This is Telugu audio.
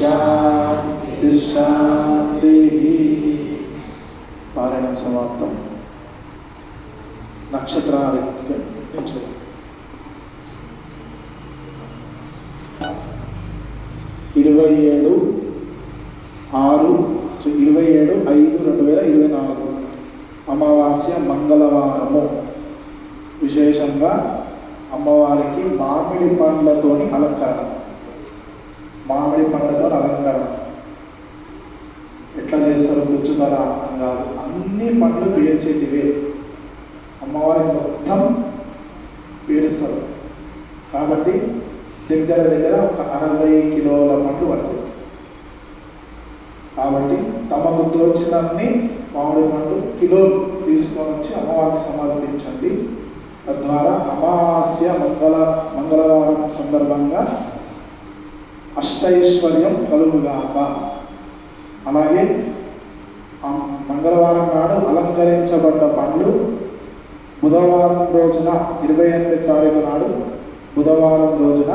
శాంతి పారాయణం సమాప్తం. నక్షత్రాలు ఇరవై ఏడు ఆరు ఇరవై ఏడు ఐదు రెండు వేల ఇరవై నాలుగు. అమావాస్య మంగళవారము. విశేషంగా అమ్మవారికి మామిడి పండ్లతోని అలంకరణ. మామిడి పండుతో అలంకరణ ఎట్లా చేస్తారు కూర్చుతారా అని కాదు. అన్ని పండ్లు పేర్చేటివే. అమ్మవారి మొత్తం పేరుస్తారు. కాబట్టి దగ్గర దగ్గర ఒక అరవై కిలోల పండ్లు పడతాయి. కాబట్టి తమకు తోచినన్ని మామిడి పండు కిలో తీసుకొని వచ్చి అమ్మవారికి సమర్పించండి. తద్వారా అమావాస్య మంగళ మంగళవారం సందర్భంగా అష్టైశ్వర్యం కలుగుగాక. అలాగే మంగళవారం నాడు అలంకరించబడ్డ పండ్లు బుధవారం రోజున ఇరవై ఎనిమిది తారీఖు నాడు బుధవారం రోజున